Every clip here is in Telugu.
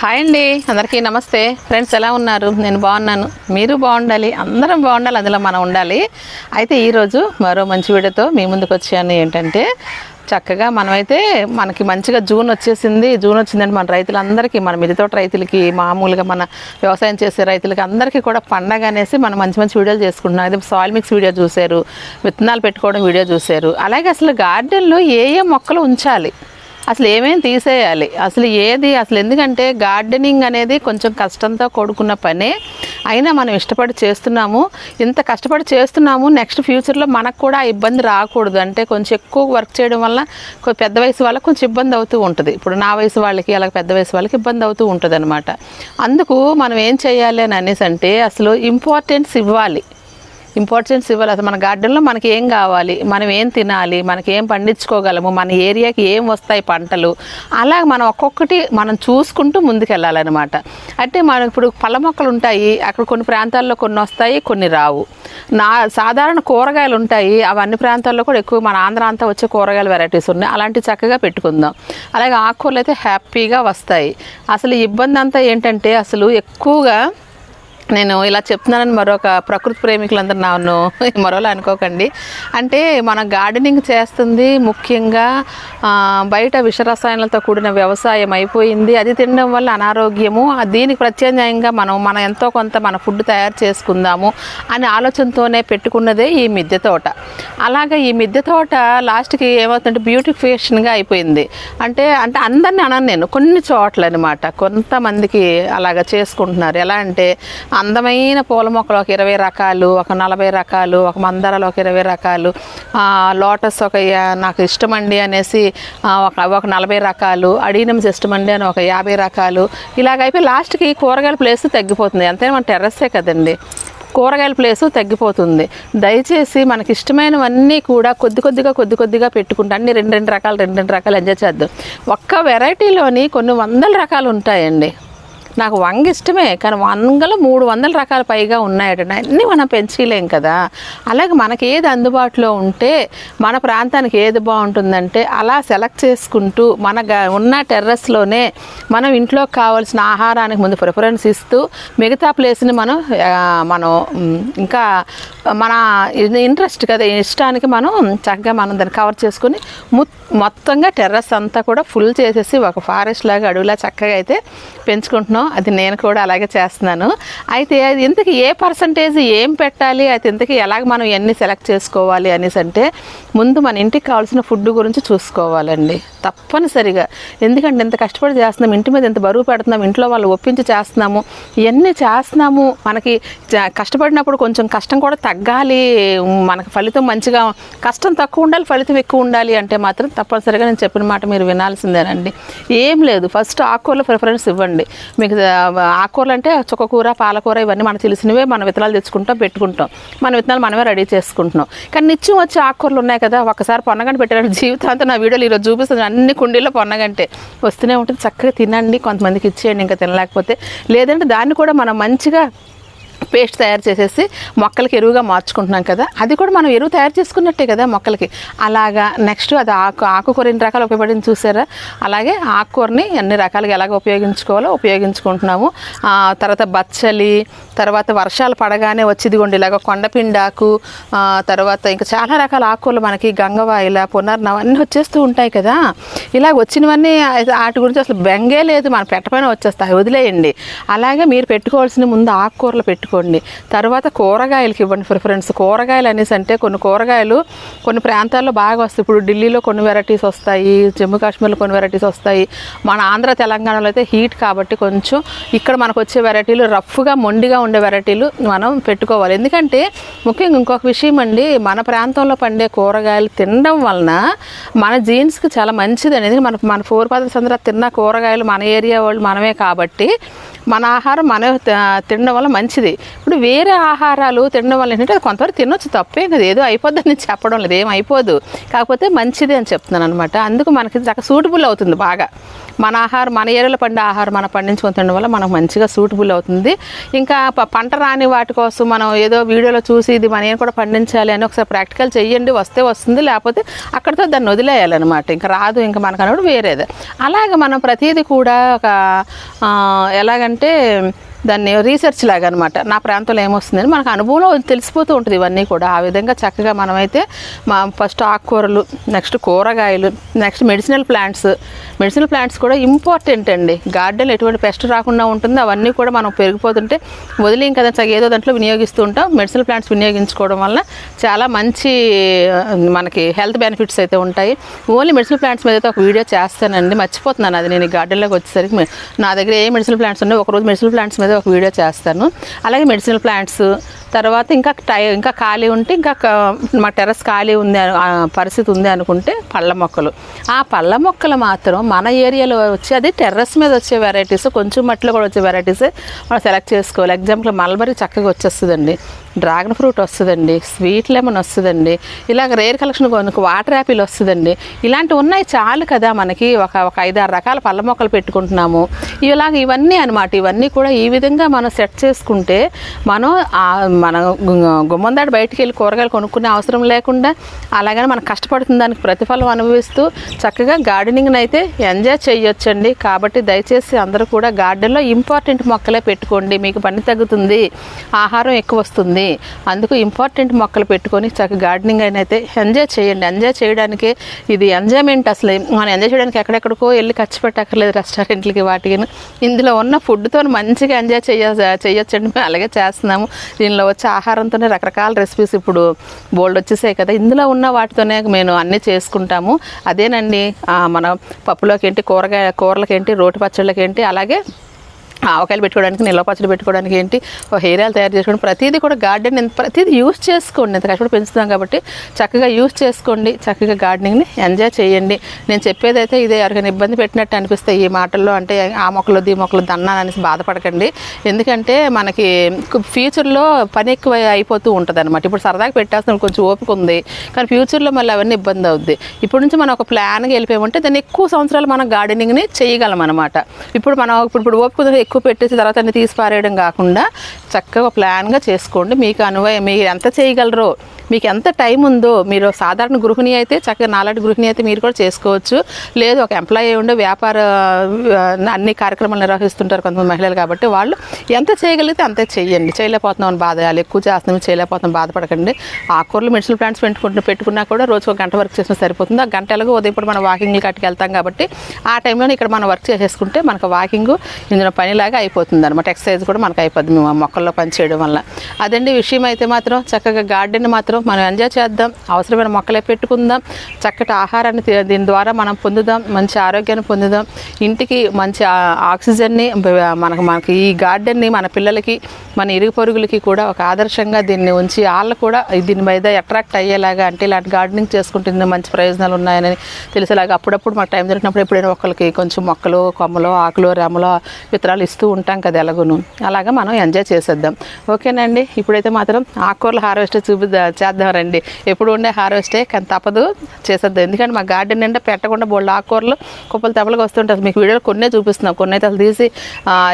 హాయ్ అండి. అందరికీ నమస్తే. ఫ్రెండ్స్ ఎలా ఉన్నారు? నేను బాగున్నాను. మీరు బాగుండాలి. అందరం బాగుండాలి. అందులో మనం ఉండాలి. అయితే ఈరోజు మరో మంచి వీడియోతో మీ ముందుకు వచ్చాను. ఏంటంటే చక్కగా మనమైతే మనకి మంచిగా జూన్ వచ్చేసింది. జూన్ వచ్చిందంటే మన రైతులందరికీ మన మిరితోట రైతులకి మామూలుగా మన వ్యవసాయం చేసే రైతులకి అందరికీ కూడా పండగ అనేసి మనం మంచి మంచి వీడియోలు చేసుకుంటున్నాం. అదే సాయిల్ మిక్స్ వీడియో చూశారు. విత్తనాలు పెట్టుకోవడం వీడియో చూశారు. అలాగే అసలు గార్డెన్లో ఏ ఏ మొక్కలు ఉంచాలి? అసలు ఏమేమి తీసేయాలి? అసలు ఏది? అసలు ఎందుకంటే గార్డెనింగ్ అనేది కొంచెం కష్టంతో కూడుకున్న పనే. అయినా మనం ఇష్టపడి చేస్తున్నాము. ఇంత కష్టపడి చేస్తున్నాము నెక్స్ట్ ఫ్యూచర్లో మనకు కూడా ఆ ఇబ్బంది రాకూడదు. అంటే కొంచెం ఎక్కువ వర్క్ చేయడం వల్ల పెద్ద వయసు వాళ్ళకి కొంచెం ఇబ్బంది అవుతూ ఉంటుంది. ఇప్పుడు నా వయసు వాళ్ళకి అలాగే పెద్ద వయసు వాళ్ళకి ఇబ్బంది అవుతూ ఉంటుంది అనమాట అందుకు మనం ఏం చేయాలి అని అనేసి అంటే అసలు ఇంపార్టెన్స్ ఇవ్వాలి. ఇంపార్టెన్స్ ఇవ్వాలి. అసలు మన గార్డెన్లో మనకి ఏం కావాలి? మనం ఏం తినాలి? మనకి ఏం పండించుకోగలము? మన ఏరియాకి ఏం వస్తాయి పంటలు? అలా మనం ఒక్కొక్కటి మనం చూసుకుంటూ ముందుకెళ్ళాలన్నమాట. అంటే మనం ఇప్పుడు పళ్ళ మొక్కలు ఉంటాయి అక్కడ కొన్ని ప్రాంతాల్లో కొన్ని వస్తాయి కొన్ని రావు. నా సాధారణ కూరగాయలు ఉంటాయి అవి అన్ని ప్రాంతాల్లో కూడా ఎక్కువ మన ఆంధ్ర అంతా వచ్చే కూరగాయల వెరైటీస్ ఉన్నాయి. అలాంటి చక్కగా పెట్టుకుందాం. అలాగే ఆకుకూరలు అయితే హ్యాపీగా వస్తాయి. అసలు ఇబ్బంది అంతా ఏంటంటే అసలు ఎక్కువగా నేను ఇలా చెప్తున్నానని మరొక ప్రకృతి ప్రేమికులందరూ నన్ను మరోలా అనుకోకండి. అంటే మన గార్డెనింగ్ చేస్తుంది ముఖ్యంగా బయట విషరసాయనాలతో కూడిన వ్యవసాయం అయిపోయింది. అది తినడం వల్ల అనారోగ్యము దీనికి ప్రత్యామ్నాయంగా మనం మనం ఎంతో కొంత మన ఫుడ్ తయారు చేసుకుందాము అనే ఆలోచనతోనే పెట్టుకున్నదే ఈ మిద్దె తోట. అలాగే ఈ మిద్దె తోట లాస్ట్కి ఏమవుతుందంటే బ్యూటిఫికేషన్గా అయిపోయింది. అంటే అంటే అందరిని అనను నేను. కొన్ని చోట్ల అనమాట కొంతమందికి అలాగ చేసుకుంటున్నారు. ఎలా అంటే అందమైన పూల మొక్కలు ఒక ఇరవై రకాలు ఒక నలభై రకాలు ఒక మందారాలు ఒక ఇరవై రకాలు. లోటస్ ఒక నాకు ఇష్టమండి అనేసి ఒక ఒక నలభై రకాలు అడీనమ్స్ ఇష్టమండి అని ఒక యాభై రకాలు. ఇలాగైపోయి లాస్ట్కి కూరగాయల ప్లేస్ తగ్గిపోతుంది. అంతే మన టెర్రస్సే కదండి. కూరగాయల ప్లేసు తగ్గిపోతుంది. దయచేసి మనకి ఇష్టమైనవన్నీ కూడా కొద్ది కొద్దిగా కొద్ది కొద్దిగా పెట్టుకుంటా. అన్ని రెండు రెండు రకాలు రెండు రెండు రకాలు ఎంజాయ్ చేద్దాం. ఒక్క వెరైటీలోని కొన్ని వందల రకాలు ఉంటాయండి. నాకు వంగ ఇష్టమే కానీ వంగలో మూడు వందల రకాల పైగా ఉన్నాయట. అన్నీ మనం పెంచలేం కదా. అలాగే మనకి ఏది అందుబాటులో ఉంటే మన ప్రాంతానికి ఏది బాగుంటుందంటే అలా సెలెక్ట్ చేసుకుంటూ మన గ- ఉన్న టెర్రస్లోనే మనం ఇంట్లోకి కావాల్సిన ఆహారానికి ముందు ప్రిఫరెన్స్ ఇస్తూ మిగతా ప్లేస్ని మనం మనం ఇంకా మన ఇంట్రెస్ట్ కదా ఇష్టానికి మనం చక్కగా మనం దాన్ని కవర్ చేసుకుని మొత్తంగా టెర్రస్ అంతా కూడా ఫుల్ చేసేసి ఒక ఫారెస్ట్ లాగా అడవిలా చక్కగా అయితే పెంచుకుంటున్నాం. అది నేను కూడా అలాగే చేస్తున్నాను. అయితే అది ఇంతకీ ఏ పర్సంటేజ్ ఏం పెట్టాలి? అయితే ఇంతకీ ఎలాగ మనం ఎన్ని సెలెక్ట్ చేసుకోవాలి అనేసి అంటే ముందు మన ఇంటికి కావాల్సిన ఫుడ్ గురించి చూసుకోవాలండి. తప్పనిసరిగా. ఎందుకంటే ఇంత కష్టపడి చేస్తున్నాం ఇంటి మీద ఎంత బరువు పెడుతున్నాం ఇంట్లో వాళ్ళు ఒప్పించి చేస్తున్నాము ఇవన్నీ చేస్తున్నాము. మనకి కష్టపడినప్పుడు కొంచెం కష్టం కూడా తగ్గాలి. మనకి ఫలితం మంచిగా కష్టం తక్కువ ఉండాలి ఫలితం ఎక్కువ ఉండాలి అంటే మాత్రం తప్పనిసరిగా నేను చెప్పిన మాట మీరు వినాల్సిందేనండి. ఏం లేదు. ఫస్ట్ ఆకుకూరల ప్రిఫరెన్స్ ఇవ్వండి. మీకు ఆ, ఆకుకూరలు అంటే చుక్కకూర పాలకూర ఇవన్నీ మనకు తెలిసినవే మన విత్తనాలు తెచ్చుకుంటాం పెట్టుకుంటాం. మన విత్తనాలు మనమే రెడీ చేసుకుంటున్నాం. కానీ నిత్యం వచ్చే ఆకుకూరలు ఉన్నాయి కదా ఒకసారి పొన్నగంట పెట్టారు జీవితాంతం నా వీడియోలు ఈరోజు చూపిస్తుంది అన్ని కుండీల్లో పొన్నగంటే. వస్తూనే ఉంటుంది చక్కగా తినండి కొంతమందికి ఇచ్చేయండి ఇంకా తినలేకపోతే. లేదంటే దాన్ని కూడా మనం మంచిగా పేస్ట్ తయారు చేసేసి మొక్కలకి ఎరువుగా మార్చుకుంటున్నాం కదా. అది కూడా మనం ఎరువు తయారు చేసుకున్నట్టే కదా మొక్కలకి. అలాగా నెక్స్ట్ అది ఆకు ఆకుకూర ఎన్ని రకాలు ఉపయోగపడింది చూసారా? అలాగే ఆకుకూరని అన్ని రకాలుగా ఎలాగ ఉపయోగించుకోవాలో ఉపయోగించుకుంటున్నాము. తర్వాత బచ్చలి తర్వాత వర్షాలు పడగానే వచ్చిదిగోండి. ఇలాగ కొండపిండాకు తర్వాత ఇంకా చాలా రకాల ఆకుకూరలు మనకి గంగవాయిల పునర్నవ అన్నీ వచ్చేస్తూ ఉంటాయి కదా. ఇలా వచ్చినవన్నీ వాటి గురించి అసలు బెంగే లేదు. మన పెట్టపైన వచ్చేస్తాయి. వదిలేయండి. అలాగే మీరు పెట్టుకోవాల్సిన ముందు ఆకుకూరలు పెట్టుకోండి. తర్వాత కూరగాయలకి ఇవ్వండి ప్రిఫరెన్స్. కూరగాయలు అనేసి అంటే కొన్ని కూరగాయలు కొన్ని ప్రాంతాల్లో బాగా వస్తాయి. ఇప్పుడు ఢిల్లీలో కొన్ని వెరైటీస్ వస్తాయి. జమ్మూ కాశ్మీర్లో కొన్ని వెరైటీస్ వస్తాయి. మన ఆంధ్ర తెలంగాణలో అయితే హీట్ కాబట్టి కొంచెం ఇక్కడ మనకు వచ్చే వెరైటీలు రఫ్గా మొండిగా ఉండే వెరైటీలు మనం పెట్టుకోవాలి. ఎందుకంటే ముఖ్యంగా ఇంకొక విషయం అండి మన ప్రాంతంలో పండే కూరగాయలు తినడం వలన మన జీన్స్కి చాలా మంచిది అనేది మన మన ఫోర్ ఫాదర్స్ అందరూ తిన్న కూరగాయలు మన ఏరియా వాళ్ళు మనమే కాబట్టి మన ఆహారం మన తినడం వల్ల మంచిది. ఇప్పుడు వేరే ఆహారాలు తినడం వల్ల ఏంటంటే అది కొంతవరకు తినొచ్చు తప్పేం కదా. ఏదో అయిపోద్దని నేను చెప్పడం లేదు ఏం అయిపోదు. కాకపోతే మంచిది అని చెప్తున్నాను అనమాట అందుకు మనకి చక్కగా సూటబుల్ అవుతుంది బాగా. మన ఆహారం మన ఏరియాలో పండే ఆహారం మనం పండించుకొని తినడం వల్ల మనకు మంచిగా సూటబుల్ అవుతుంది. ఇంకా ప- పంట రాని వాటి కోసం మనం ఏదో వీడియోలో చూసి ఇది మనం ఏం కూడా పండించాలి అని ఒకసారి ప్రాక్టికల్ చేయండి వస్తే వస్తుంది. లేకపోతే అక్కడితో దాన్ని వదిలేయాలన్నమాట. ఇంకా రాదు ఇంకా మనకు అన్నప్పుడు వేరేది. అలాగే మనం ప్రతిదీ కూడా ఒక ఎలాగంటే ఎలాగంటే దాన్ని రీసెర్చ్ లాగా అనమాట నా ప్రాంతంలో ఏమొస్తుందని మనకు అనుభవంలో తెలిసిపోతూ ఉంటుంది ఇవన్నీ కూడా. ఆ విధంగా చక్కగా మనమైతే మా ఫస్ట్ ఆకుకూరలు నెక్స్ట్ కూరగాయలు next medicinal plants medicinal plants కూడా ఇంపార్టెంట్ అండి. గార్డెన్ ఎటువంటి పెస్ట్ రాకుండా ఉంటుంది. అవన్నీ కూడా మనం పెరిగిపోతుంటే వదిలేం కదా చక్క ఏదో దాంట్లో వినియోగిస్తూ ఉంటాం. మెడిసినల్ ప్లాంట్స్ వినియోగించుకోవడం వల్ల చాలా మంచి మనకి హెల్త్ బెనిఫిట్స్ అయితే ఉంటాయి. ఓన్లీ మెడిసినల్ ప్లాంట్స్ మీద అయితే ఒక వీడియో చేస్తానండి. మర్చిపోతున్నాను అది నేను గార్డెన్లోకి వచ్చేసరికి. నా దగ్గర ఏ మెడిసినల్ ప్లాంట్స్ ఉన్నాయో ఒకరోజు మెడిసినల్ ప్లాంట్స్ మీద ఒక వీడియో చేస్తాను. అలాగే మెడిసినల్ ప్లాంట్స్ తర్వాత ఇంకా టై ఇంకా ఖాళీ ఉంటే ఇంకా మా టెర్రస్ ఖాళీ ఉంది పరిస్థితి ఉంది అనుకుంటే పళ్ళ మొక్కలు. ఆ పళ్ళ మొక్కలు మాత్రం మన ఏరియాలో వచ్చి అది టెర్రస్ మీద వచ్చే వెరైటీస్ కొంచెం మట్టిలో కూడా వచ్చే వెరైటీస్ మనం సెలెక్ట్ చేసుకోవాలి. ఎగ్జాంపుల్ మల్బరీ చక్కగా వచ్చేస్తుందండి. డ్రాగన్ ఫ్రూట్ వస్తుందండి స్వీట్ లెమన్ వస్తుందండి ఇలాగ రేర్ కలెక్షన్ కొనుక్కు వాటర్ యాపిల్ వస్తుందండి. ఇలాంటివి ఉన్నాయి చాలు కదా మనకి ఒక ఒక ఐదారు రకాల పళ్ళ మొక్కలు పెట్టుకుంటున్నాము. ఇలాగ ఇవన్నీ అనమాట ఇవన్నీ కూడా ఈ విధంగా మనం సెట్ చేసుకుంటే మనం మన గు- గుమ్మం దాటి బయటికి వెళ్ళి కూరగాయలు కొనుక్కునే అవసరం లేకుండా అలాగని మనం కష్టపడుతున్న దానికి ప్రతిఫలం అనుభవిస్తూ చక్కగా గార్డెనింగ్ని అయితే ఎంజాయ్ చేయొచ్చండి. కాబట్టి దయచేసి అందరూ కూడా గార్డెన్లో ఇంపార్టెంట్ మొక్కలే పెట్టుకోండి. మీకు పని తగ్గుతుంది ఆహారం ఎక్కువ వస్తుంది అందుకు ఇంపార్టెంట్ మొక్కలు పెట్టుకొని చక్క గార్డెనింగ్ అయినా అయితే ఎంజాయ్ చేయండి. ఎంజాయ్ చేయడానికి ఇది ఎంజాయ్మెంట్ అసలు. మనం ఎంజాయ్ చేయడానికి ఎక్కడెక్కడికో వెళ్ళి ఖర్చు పెట్టక్కర్లేదు రెస్టారెంట్లకి వాటికి ఇందులో ఉన్న ఫుడ్తో మంచిగా ఎంజాయ్ చేయ చేయొచ్చండి. మేము అలాగే చేస్తున్నాము. దీనిలో వచ్చే ఆహారంతోనే రకరకాల రెసిపీస్ ఇప్పుడు బోల్డ్ వచ్చేసాయి కదా. ఇందులో ఉన్న వాటితోనే మేము అన్నీ చేసుకుంటాము. అదేనండి మన పప్పులోకి ఏంటి కూరగాయ కూరలకేంటి రోటి పచ్చళ్ళకి ఏంటి అలాగే ఆవకాయలు పెట్టుకోవడానికి నిల్వ పచ్చడి పెట్టుకోవడానికి ఏంటి? హెయిర్ ఆయిల్ తయారు చేసుకోండి. ప్రతిదీ కూడా గార్డెన్ ప్రతిదీ యూస్ చేసుకోండి. ఎంత కష్టపడి పెంచుతాం కాబట్టి చక్కగా యూస్ చేసుకోండి. చక్కగా గార్డెనింగ్ని ఎంజాయ్ చేయండి. నేను చెప్పేదైతే ఇదే ఎవరికైనా ఇబ్బంది పెట్టినట్టు అనిపిస్తాయి ఈ మాటల్లో అంటే ఆ మొక్కలు దీ మొక్కలు దన్నాననేసి బాధపడకండి. ఎందుకంటే మనకి ఫ్యూచర్లో పని ఎక్కువ అయిపోతూ ఉంటుంది అనమాట ఇప్పుడు సరదాగా పెట్టేస్తాం కొంచెం ఓపిక ఉంది. కానీ ఫ్యూచర్లో మళ్ళీ అవన్నీ ఇబ్బంది అవుద్ది. ఇప్పుడు నుంచి మనం ఒక ప్లాన్గా వెళ్ళిపోయామంటే దాన్ని ఎక్కువ సంవత్సరాలు మనం గార్డెనింగ్ని చేయగలం అనమాట ఇప్పుడు మనం ఇప్పుడు ఇప్పుడు ఓపిక ఎక్కువ పెట్టేసి తర్వాత అన్ని తీసి పారేయడం కాకుండా చక్కగా ప్లాన్గా చేసుకోండి. మీకు అనువయ మీరు ఎంత చేయగలరో మీకు ఎంత టైం ఉందో మీరు సాధారణ గృహిణి అయితే చక్కగా నాలాంటి గృహిణి అయితే మీరు కూడా చేసుకోవచ్చు. లేదు ఒక ఎంప్లాయీ ఉండి వ్యాపార అన్ని కార్యక్రమాలు నిర్వహిస్తుంటారు కొంతమంది మహిళలు కాబట్టి వాళ్ళు ఎంత చేయగలిగితే అంతే చేయండి. చేయలేకపోతున్నాం అని బాధ ఎక్కువ చేస్తున్నాం చేయలేకపోతున్నాం బాధపడకండి. ఆకుకూరలు మెడిసిన్ ప్లాంట్స్ పెట్టుకుంటున్న పెట్టుకున్నా కూడా రోజు ఒక గంట వర్క్ చేసినా సరిపోతుంది. ఆ గంట ఎలాగో ఉదయం ఇప్పుడు మనం వాకింగ్ కట్టుకు వెళ్తాం కాబట్టి ఆ టైంలో ఇక్కడ మనం వర్క్ చేసేసుకుంటే మనకు వాకింగ్ ఇందులో లాగా అయిపోతుంది అనమాట ఎక్సర్సైజ్ కూడా మనకు అయిపోద్ది. మేము ఆ మొక్కల్లో పనిచేయడం వల్ల. అదండి విషయం అయితే మాత్రం. చక్కగా గార్డెన్ మాత్రం మనం ఎంజాయ్ చేద్దాం. అవసరమైన మొక్కలే పెట్టుకుందాం. చక్కటి ఆహారాన్ని దీని ద్వారా మనం పొందుదాం. మంచి ఆరోగ్యాన్ని పొందుదాం. ఇంటికి మంచి ఆక్సిజన్ని మనకు మనకి ఈ గార్డెన్ని మన పిల్లలకి మన ఇరుగు పొరుగులకి కూడా ఒక ఆదర్శంగా దీన్ని ఉంచి వాళ్ళు కూడా దీని మీద అట్రాక్ట్ అయ్యేలాగా అంటే ఇలాంటి గార్డెనింగ్ చేసుకుంటుంది మంచి ప్రయోజనాలు ఉన్నాయని తెలిసేలాగా అప్పుడప్పుడు మాకు టైం దొరికినప్పుడు ఎప్పుడైనా ఒకరికి కొంచెం మొక్కలు కొమ్మలు ఆకులు రెమ్మలు విత్తనాలు ఇస్తూ ఉంటాం కదా ఎలాగోను. అలాగా మనం ఎంజాయ్ చేసేద్దాం. ఓకేనండి? ఇప్పుడైతే మాత్రం ఆకుకూరల హార్వెస్ట్ చూపిద్దా చేద్దాం రండి. ఎప్పుడు ఉండే హార్వెస్టే కానీ తప్పదు. చేసేద్దాం. ఎందుకంటే మా గార్డెన్ నిండా పెట్టకుండా బోళ్ళు ఆకుకూరలు కుప్పలు తెప్పలుగా వస్తుంటారు మీకు వీడియోలు కొన్నే చూపిస్తున్నాం. కొన్ని అయితే అసలు తీసి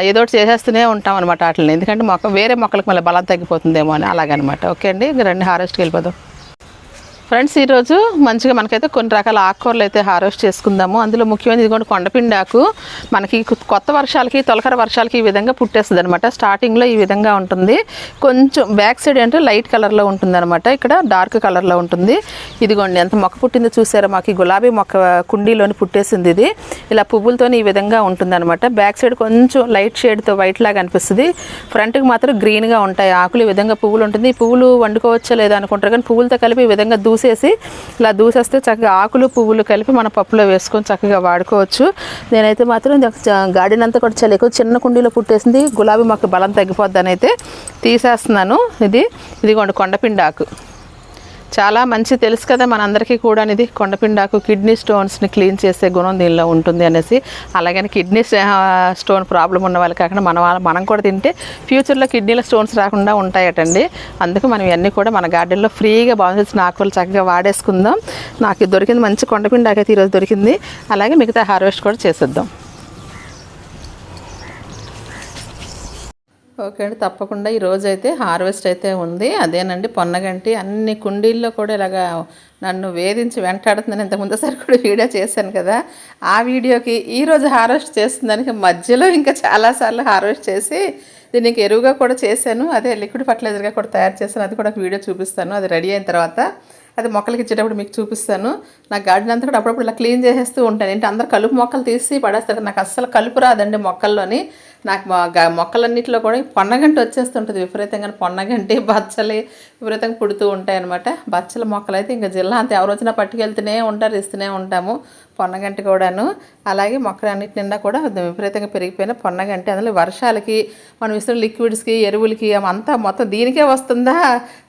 ఏదో ఒకటి చేసేస్తూనే ఉంటాం అనమాట వాటిని. ఎందుకంటే మొక్క వేరే మొక్కలకు మళ్ళీ బలం తగ్గిపోతుందేమో అని. అలాగనమాట. ఓకే అండి? రండి హార్వెస్ట్కి వెళ్ళిపోదాం. ఫ్రెండ్స్ ఈరోజు మంచిగా మనకైతే కొన్ని రకాల ఆకుకూరలు అయితే హార్వెస్ట్ చేసుకుందాము. అందులో ముఖ్యమైనది ఇదిగోండి కొండపిండాకు మనకి కొత్త వర్షాలకి తొలకర వర్షాలకి ఈ విధంగా పుట్టేస్తుంది అనమాట స్టార్టింగ్లో ఈ విధంగా ఉంటుంది. కొంచెం బ్యాక్ సైడ్ అంటే లైట్ కలర్లో ఉంటుంది అనమాట ఇక్కడ డార్క్ కలర్లో ఉంటుంది. ఇదిగోండి ఎంత మొక్క పుట్టిందో చూసారా మాకు? గులాబీ మొక్క కుండీలోని పుట్టేసింది ఇది. ఇలా పువ్వులతో ఈ విధంగా ఉంటుందన్నమాట. బ్యాక్ సైడ్ కొంచెం లైట్ షేడ్తో వైట్ లాగా అనిపిస్తుంది. ఫ్రంట్కి మాత్రం గ్రీన్గా ఉంటాయి. ఆకులు ఈ విధంగా పువ్వులు ఉంటుంది. ఈ పువ్వులు వండుకోవచ్చా లేదా అనుకుంటారు. కానీ పువ్వులతో కలిపి ఈ విధంగా దూసేసి ఇలా దూసేస్తే చక్కగా ఆకులు పువ్వులు కలిపి మన పప్పులో వేసుకొని చక్కగా వాడుకోవచ్చు. నేనైతే మాత్రం గార్డెన్ అంతా కూడా చాలా ఎక్కువ చిన్న కుండీలో పుట్టేసింది గులాబీ మాకు బలం తగ్గిపోద్దని అయితే తీసేస్తున్నాను ఇది. ఇదిగోండి కొండపిండాకు చాలా మంచి తెలుసు కదా మనందరికీ కూడా ఇది కొండపిండాకు కిడ్నీ స్టోన్స్ని క్లీన్ చేసే గుణం దీనిలో ఉంటుంది అనేసి. అలాగని కిడ్నీ స్టోన్ ప్రాబ్లం ఉన్న వాళ్ళు కాకుండా మన వాళ్ళ మనం కూడా తింటే ఫ్యూచర్లో కిడ్నీలో స్టోన్స్ రాకుండా ఉంటాయటండి. అందుకు మనం ఇవన్నీ కూడా మన గార్డెన్లో ఫ్రీగా బాగుంది. ఆకులు చక్కగా వాడేసుకుందాం. నాకు ఇది దొరికింది మంచి కొండపిండాకు అయితే ఈరోజు దొరికింది. అలాగే మిగతా హార్వెస్ట్ కూడా చేసేద్దాం. ఓకే అండి తప్పకుండా. ఈ అయితే హార్వెస్ట్ అయితే ఉంది. అదేనండి పొన్నగంటి అన్ని కుండీల్లో కూడా ఇలాగా నన్ను వేధించి వెంటాడుతుందని ఇంతకుముందుసారి కూడా వీడియో చేశాను కదా. ఆ వీడియోకి ఈరోజు హార్వెస్ట్ చేస్తుందానికి మధ్యలో ఇంకా చాలాసార్లు హార్వెస్ట్ చేసి దీనికి ఎరువుగా కూడా చేశాను. అదే లిక్విడ్ ఫర్టిలైజర్గా కూడా తయారు చేశాను. అది కూడా ఒక వీడియో చూపిస్తాను. అది రెడీ అయిన తర్వాత అది మొక్కలకి ఇచ్చేటప్పుడు మీకు చూపిస్తాను. నా గార్డెన్ అంతా కూడా అప్పుడప్పుడు ఇలా క్లీన్ చేసేస్తూ ఉంటాను. ఏంటి అందరు కలుపు మొక్కలు తీసి పడేస్తారు. నాకు అస్సలు కలుపు రాదండి మొక్కల్లోని. నాకు మొక్కలన్నింటిలో కూడా పొన్నగంటి వచ్చేస్తుంటుంది విపరీతంగా. పొన్నగంటి బచ్చలి విపరీతంగా పుడుతూ ఉంటాయి అనమాట బచ్చల మొక్కలు అయితే ఇంకా జిల్లా అంతా ఎవరు వచ్చినా పట్టుకెళ్తూనే ఉంటారు ఇస్తూనే ఉంటాము పొన్నగంటి కూడాను. అలాగే మొక్కలన్నిటి నిండా కూడా విపరీతంగా పెరిగిపోయిన పొన్నగంటి. అందులో వర్షాలకి మనం ఇస్తున్న లిక్విడ్స్కి ఎరువులకి అంతా మొత్తం దీనికే వస్తుందా?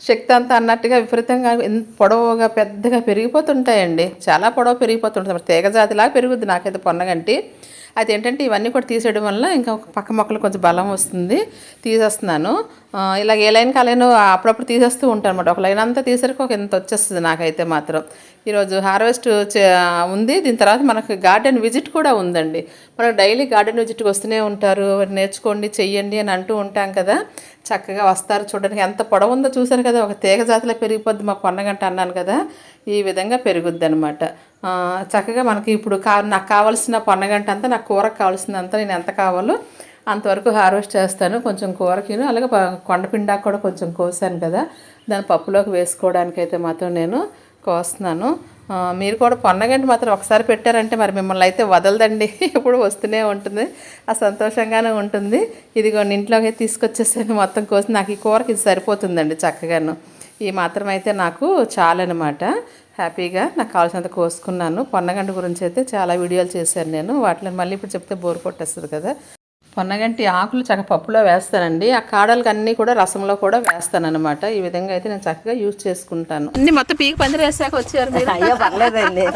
శక్తి అంతా అన్నట్టుగా విపరీతంగా పొడవుగా పెద్దగా పెరిగిపోతుంటాయండి. చాలా పొడవు పెరిగిపోతుంటుంది. మరి తీగజాతిలా పెరుగుద్ది నాకైతే పొన్నగంటి. అది ఏంటంటే ఇవన్నీ కూడా తీసేయడం వల్ల ఇంకా ఒక పక్క మొక్కలు కొంచెం బలం వస్తుంది. తీసేస్తున్నాను. ఇలాగ ఏ లైన్ కాలేను అప్పుడప్పుడు తీసేస్తూ ఉంటాను అనమాట ఒక లైన్ అంతా తీసరికి ఒక ఇంత వచ్చేస్తుంది నాకైతే మాత్రం. ఈరోజు హార్వెస్ట్ చే- ఉంది. దీని తర్వాత మనకు గార్డెన్ విజిట్ కూడా ఉందండి. మనకు డైలీ గార్డెన్ విజిట్కి వస్తూనే ఉంటారు. నేర్చుకోండి చెయ్యండి అని అంటూ ఉంటాం కదా. చక్కగా వస్తారు చూడడానికి. ఎంత పొడవు ఉందో చూశారు కదా ఒక తీగ జాతిలో పెరిగిపోద్ది మా పొన్నగంట అన్నాను కదా ఈ విధంగా పెరుగుద్ది అనమాట చక్కగా మనకి ఇప్పుడు కా నాకు కావాల్సిన పొన్నగంట అంతా నాకు కూరకు కావాల్సిందంతా నేను ఎంత కావాలో అంతవరకు హార్వెస్ట్ చేస్తాను. కొంచెం కూరకిను అలాగే కొండపిండాకు కూడా కొంచెం కోసాను కదా దాని పప్పులోకి వేసుకోవడానికి అయితే మాత్రం నేను కోస్తున్నాను. మీరు కూడా పొన్నగంటి మాత్రం ఒకసారి పెట్టారంటే మరి మిమ్మల్ని అయితే వదలదండి. ఎప్పుడు వస్తూనే ఉంటుంది. ఆ సంతోషంగానే ఉంటుంది. ఇదిగో ఇంట్లోకి తీసుకొచ్చేసాను. మొత్తం కోసి నాకు ఈ కూరకి ఇది సరిపోతుందండి చక్కగాను. ఈ మాత్రం అయితే నాకు చాలన్నమాట హ్యాపీగా నాకు కావాల్సినంత కోసుకున్నాను. పొన్నగంటి గురించి అయితే చాలా వీడియోలు చేశాను నేను. వాటిని మళ్ళీ ఇప్పుడు చెప్తే బోర్ కొట్టేస్తుంది కదా. పొన్నగంటి ఆకులు చక్క పప్పులో వేస్తానండి. ఆ కాడలకి అన్నీ కూడా రసంలో కూడా వేస్తానన్నమాట. ఈ విధంగా అయితే నేను చక్కగా యూజ్ చేసుకుంటాను. అన్ని మొత్తం పీకి పందిరి వేసాక వచ్చారు మీరు. అయ్యో పర్లేదండి.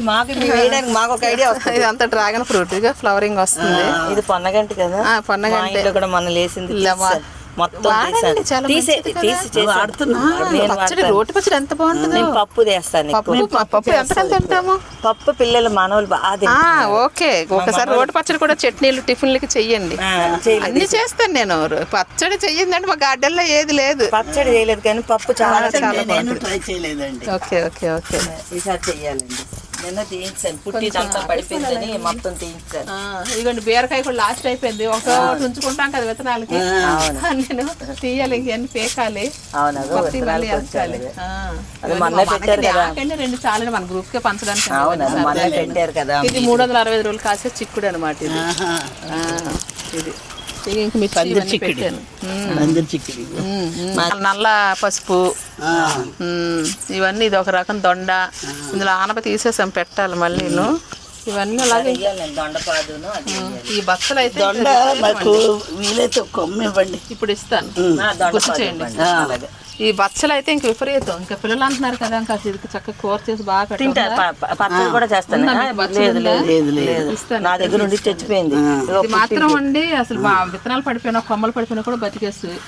మాకు వేయడానికి మాకు ఒక ఐడియా వస్తుంది. ఇది అంతా డ్రాగన్ ఫ్రూట్గా ఫ్లవరింగ్ వస్తుంది. ఇది పొన్నగంటి కదా. ఆ, పొన్నగంటి. కూడా మొన్న లేసింది. మొత్తం తీసాను చాలా తీసే. రోటి పచ్చడి ఎంత బాగుంటుంది. నేను పప్పు చేస్తాను పప్పు పప్పు పిల్లలు మనవలు బాగా. ఓకే. ఒకసారి రోటి పచ్చడి కూడా చట్నీలు టిఫిన్లకి చెయ్యండి. అన్ని చేస్తాను నేను. పచ్చడి చెయ్యిందంటే మా గార్డెన్లో ఏది లేదు. పచ్చడి చేయలేదు కానీ పప్పు చాలా చాలా చేయలేదండి. Okay okay okay. ఈసారి చెయ్యాలండి. నిన్న తీయించాను. పుట్టిదంతా పడిపోయిందని మొత్తం తీయించాను. ఇదిగోండి బీరకాయ కూడా లాస్ట్ అయిపోయింది. ఒక ఉంచుకుంటాం కదా విత్తనాలకి. నేను తీయాలి ఇంకన్నీ పేకాలి. అవును అదో కొత్తవి మళ్ళీ విత్తనాలు వేసుకోవాలి. కొంచెం ఆ. అది మొన్నే పెట్టారు ఇది కదా. ఆకండి రెండు చాలని మన గ్రూప్ కే పంచడానికి పెట్టారు కదా ఇది మూడు వందల అరవై రోజులు కాసే చిక్కుడు అనమాట ఇది. ఇంక మీ ఇవన్నీ పెట్టాను. ఉమ్, అందరి చిక్కిడి. ఉమ్, ఉమ్. నల్ల పసుపు. ఇవన్నీ ఇది ఒక రకం దొండ. ఇందులో ఆనప తీసేసాం పెట్టాలి మళ్ళీ ఇవన్నీ అలాగే దొండపాదును ఈ బచ్చలు అయితే దొండ మాకు వీలైతే కొమ్మ ఇవ్వండి ఇప్పుడు ఇస్తాను. గుర్తు చేయండి. అలాగే. ఈ బచ్చలు అయితే ఇంక విపరీతం. ఇంకా పిల్లలు అంటున్నారు కదా ఇంకా ఇది చక్కగా కూర చేసి బాగా తింటారు పచ్చడి కూడా చేస్తాను. లేదు? లేదు నా దగ్గర నుండి చచ్చిపోయింది. ఇది మాత్రం అండి అసలు మా విత్తనాలు పడిపోయినా కొమ్మలు పడిపోయినా కూడా బతికేస్తుంది.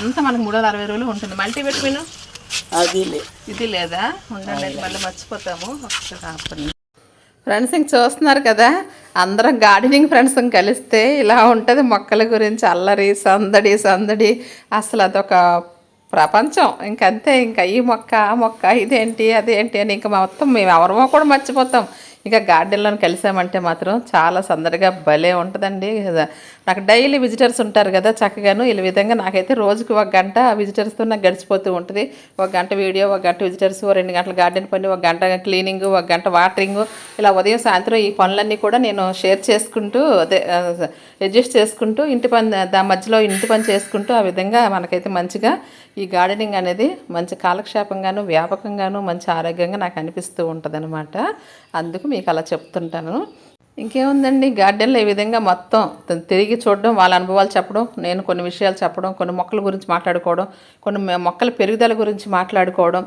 అంతా మనకు మూడు వందల అరవై రోజులు ఉంటుంది. మల్టీ విటమిన్ అది ఇది లేదా? ఉండండి అది మళ్ళీ మర్చిపోతాము. ఒకసారి ఆపండి. ఫ్రెండ్స్ ఇంక చూస్తున్నారు కదా అందరం గార్డెనింగ్ ఫ్రెండ్స్ కలిస్తే ఇలా ఉంటుంది మొక్కల గురించి. అల్లరి సందడి సందడి. అసలు అదొక ప్రపంచం. ఇంకంతే ఇంకా ఈ మొక్క ఆ మొక్క ఇదేంటి అదేంటి అని ఇంకా మొత్తం మేము ఎవరమో కూడా మర్చిపోతాం. ఇంకా గార్డెన్లో కలిసామంటే మాత్రం చాలా సందడిగా భలే ఉంటుందండి. నాకు డైలీ విజిటర్స్ ఉంటారు కదా చక్కగాను ఈ విధంగా నాకైతే రోజుకి ఒక గంట విజిటర్స్తో నాకు గడిచిపోతూ ఉంటుంది. ఒక గంట వీడియో ఒక గంట విజిటర్స్ రెండు గంటల గార్డెన్ పని ఒక గంట క్లీనింగ్ ఒక గంట వాటరింగ్ ఇలా ఉదయం సాయంత్రం ఈ పనులన్నీ కూడా నేను షేర్ చేసుకుంటూ అదే అడ్జస్ట్ చేసుకుంటూ ఇంటి పని దాని మధ్యలో ఇంటి పని చేసుకుంటూ ఆ విధంగా మనకైతే మంచిగా ఈ గార్డెనింగ్ అనేది మంచి కాలక్షేపంగాను వ్యాపకంగాను మంచి ఆరోగ్యంగా నాకు అనిపిస్తూ ఉంటుంది అందుకు మీకు అలా చెప్తుంటాను. ఇంకేముందండి? గార్డెన్లో ఈ విధంగా మొత్తం తిరిగి చూడడం వాళ్ళ అనుభవాలు చెప్పడం నేను కొన్ని విషయాలు చెప్పడం కొన్ని మొక్కల గురించి మాట్లాడుకోవడం కొన్ని మొక్కల పెరుగుదల గురించి మాట్లాడుకోవడం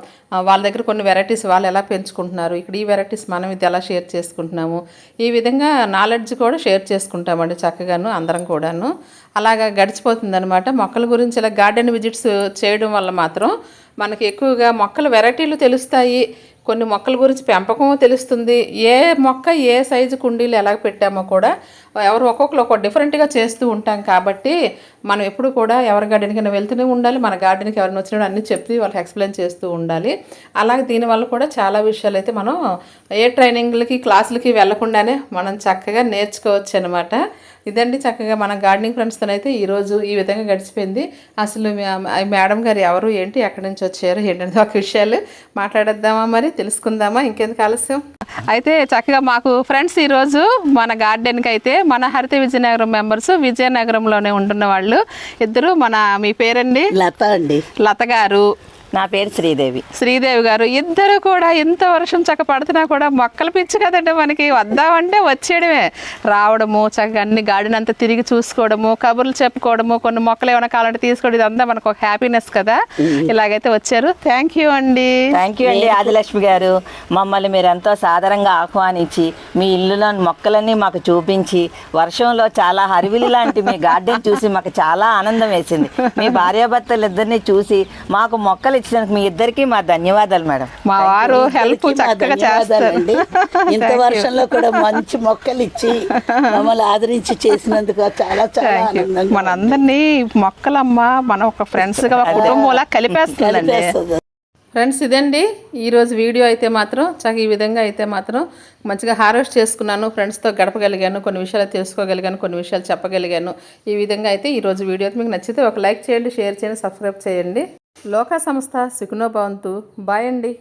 వాళ్ళ దగ్గర కొన్ని వెరైటీస్ వాళ్ళు ఎలా పెంచుకుంటున్నారు ఇక్కడ ఈ వెరైటీస్ మనం ఇది ఎలా షేర్ చేసుకుంటున్నాము ఈ విధంగా నాలెడ్జ్ కూడా షేర్ చేసుకుంటామండి చక్కగాను అందరం కూడాను. అలాగా గడిచిపోతుందనమాట మొక్కల గురించి ఇలా గార్డెన్ విజిట్స్ చేయడం వల్ల మాత్రం మనకి ఎక్కువగా మొక్కల వెరైటీలు తెలుస్తాయి కొన్ని మొక్కల గురించి పెంపకం తెలుస్తుంది. ఏ మొక్క ఏ సైజు కుండీలు ఎలా పెట్టామో కూడా ఎవరు ఒక్కొక్కరు ఒక్కొక్క డిఫరెంట్గా చేస్తూ ఉంటాం కాబట్టి మనం ఎప్పుడు కూడా ఎవరి గార్డెన్కైనా వెళ్తూనే ఉండాలి. మన గార్డెన్కి ఎవరిని వచ్చినప్పుడు అన్నీ చెప్పి వాళ్ళకి ఎక్స్ప్లెయిన్ చేస్తూ ఉండాలి. అలాగే దీనివల్ల కూడా చాలా విషయాలు అయితే మనం ఏ ట్రైనింగ్లకి క్లాసులకి వెళ్ళకుండానే మనం చక్కగా నేర్చుకోవచ్చు అనమాట ఇదండి చక్కగా మన గార్డెనింగ్ ఫ్రెండ్స్తో అయితే ఈరోజు ఈ విధంగా గడిచిపోయింది. అసలు మేడం గారు ఎవరు ఏంటి ఎక్కడి నుంచి వచ్చారు ఏంటంటే ఒక విషయాలు మాట్లాడేద్దామా మరి తెలుసుకుందామా ఇంకెందుకు ఆలస్యం? అయితే చక్కగా మాకు ఫ్రెండ్స్ ఈరోజు మన గార్డెన్కి అయితే మన హరిత విజయనగరం మెంబర్స్ విజయనగరంలోనే ఉంటున్న వాళ్ళు. ఇద్దరు మన మీ పేరండి? లత అండి. లత గారు. నా పేరు శ్రీదేవి. శ్రీదేవి గారు ఇద్దరు కూడా ఇంత వర్షం చక్క పడుతున్నా కూడా మొక్కలు పిచ్చి కదండి మనకి. వద్దామంటే వచ్చేయడమే. రావడము చక్కగా అన్ని గార్డెన్ అంతా తిరిగి చూసుకోవడము కబుర్లు చెప్పుకోవడము కొన్ని మొక్కలు ఏమైనా కావాలంటే తీసుకోవడం ఇదంతా మనకు ఒక హ్యాపీనెస్ కదా. ఇలాగైతే వచ్చారు. థ్యాంక్ యూ అండి. థ్యాంక్ యూ అండి ఆదిలక్ష్మి గారు. మమ్మల్ని మీరు ఎంతో సాదరంగా ఆహ్వానించి మీ ఇల్లులో మొక్కలన్నీ మాకు చూపించి వర్షంలో చాలా హరివిలి లాంటి మీ గార్డెన్ చూసి మాకు చాలా ఆనందం వేసింది. మీ భార్యాభర్తలు ఇద్దరిని చూసి మాకు మొక్కలు ఇచ్చినందుకు మీ ఇద్దరికి మా ధన్యవాదాలు మేడం. మా వారు హెల్ప్ చక్కగా చేస్తారు. ధన్యవాదాలండి. ఇంత వర్షంలో కూడా మంచి మొక్కలు ఇచ్చి మమ్మల్ని ఆదరించి చేసినందుకు చాలా చాలా ఆనందంగా మనందరినీ మొక్కలమ్మ మన ఒక ఫ్రెండ్స్గా ఒక కుటుంబంలా కలిపేస్తుందండి. కలిపేస్తుంది. ఫ్రెండ్స్ ఇదండి. ఈరోజు వీడియో అయితే మాత్రం చక్క ఈ విధంగా అయితే మాత్రం మంచిగా హార్వెస్ట్ చేసుకున్నాను ఫ్రెండ్స్తో గడపగలిగాను కొన్ని విషయాలు తెలుసుకోగలిగాను కొన్ని విషయాలు చెప్పగలిగాను. ఈ విధంగా అయితే ఈరోజు వీడియో అయితే మీకు నచ్చితే ఒక లైక్ చేయండి షేర్ చేయండి సబ్స్క్రైబ్ చేయండి. లోకా సంస్థ సుఖనో భవంతు. బాయ్ అండి.